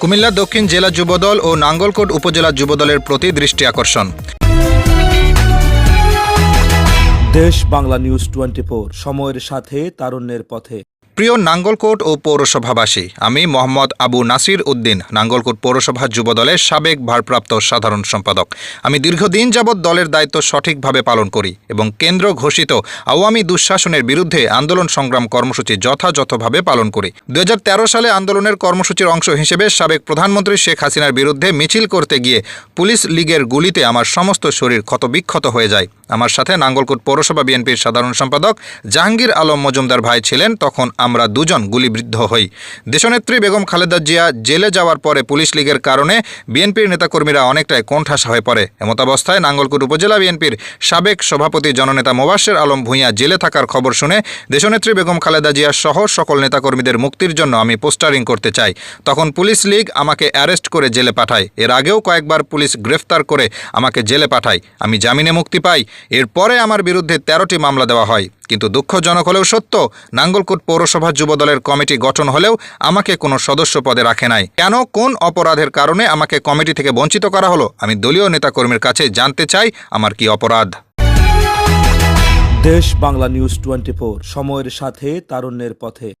কুমিল্লা দক্ষিণ জেলা যুবদল ও নাঙ্গলকোট উপজেলা যুবদলের প্রতি দৃষ্টি আকর্ষণ। দেশ বাংলা নিউজ টোয়েন্টি সময়ের সাথে, তারুণ্যের পথে। প্রিয় নাঙ্গলকোট ও পৌরসভাবাসী, আমি মোহাম্মদ আবু নাসির উদ্দিন, নাঙ্গলকোট পৌরসভা যুবদলের সাবেক ভারপ্রাপ্ত সাধারণ সম্পাদক। আমি দীর্ঘদিন যাবৎ দলের দায়িত্ব সঠিকভাবে পালন করি এবং কেন্দ্র ঘোষিত আওয়ামী দুঃশাসনের বিরুদ্ধে আন্দোলন সংগ্রাম কর্মসূচি যথাযথভাবে পালন করি। দুই হাজার তেরো সালে আন্দোলনের কর্মসূচির অংশ হিসেবে সাবেক প্রধানমন্ত্রী শেখ হাসিনার বিরুদ্ধে মিছিল করতে গিয়ে পুলিশ লীগের গুলিতে আমার সমস্ত শরীর ক্ষতবিক্ষত হয়ে যায়। আমার সাথে নাঙ্গলকোট পৌরসভা বিএনপির সাধারণ সম্পাদক জাহাঙ্গীর আলম মজুমদার ভাই ছিলেন, তখন আমরা দুজন গুলিবিদ্ধ হই। দেশনেত্রী বেগম খালেদা জিয়া জেলে যাওয়ার পরে পুলিশ লীগের কারণে বিএনপির নেতাকর্মীরা অনেকটাই কোণঠাসা হয়ে পড়ে। এমতাবস্থায় নাঙ্গলকোট উপজেলা বিএনপির সাবেক সভাপতি জননেতা মোবাশ্বের আলম ভূঁইয়া জেলে থাকার খবর শুনে দেশনেত্রী বেগম খালেদা জিয়া সহ সকল নেতাকর্মীদের মুক্তির জন্য আমি পোস্টারিং করতে চাই। তখন পুলিশ লীগ আমাকে অ্যারেস্ট করে জেলে পাঠায়। এর আগেও কয়েকবার পুলিশ গ্রেফতার করে আমাকে জেলে পাঠায়। আমি জামিনে মুক্তি পাই। এরপরে আমার বিরুদ্ধে তেরোটি মামলা দেওয়া হয়। কিন্তু দুঃখজনক হলেও সত্য, নাঙ্গলকোট পৌরসভা যুবদলের কমিটি গঠন হলেও আমাকে কোনো সদস্য পদে রাখে নাই। কেন? কোন অপরাধের কারণে আমাকে কমিটি থেকে বঞ্চিত করা হলো? আমি দলীয় নেতাকর্মীর কাছে জানতে চাই আমার কি অপরাধ। দেশ বাংলা নিউজ টোয়েন্টি সময়ের সাথে, তারুণ্যের পথে।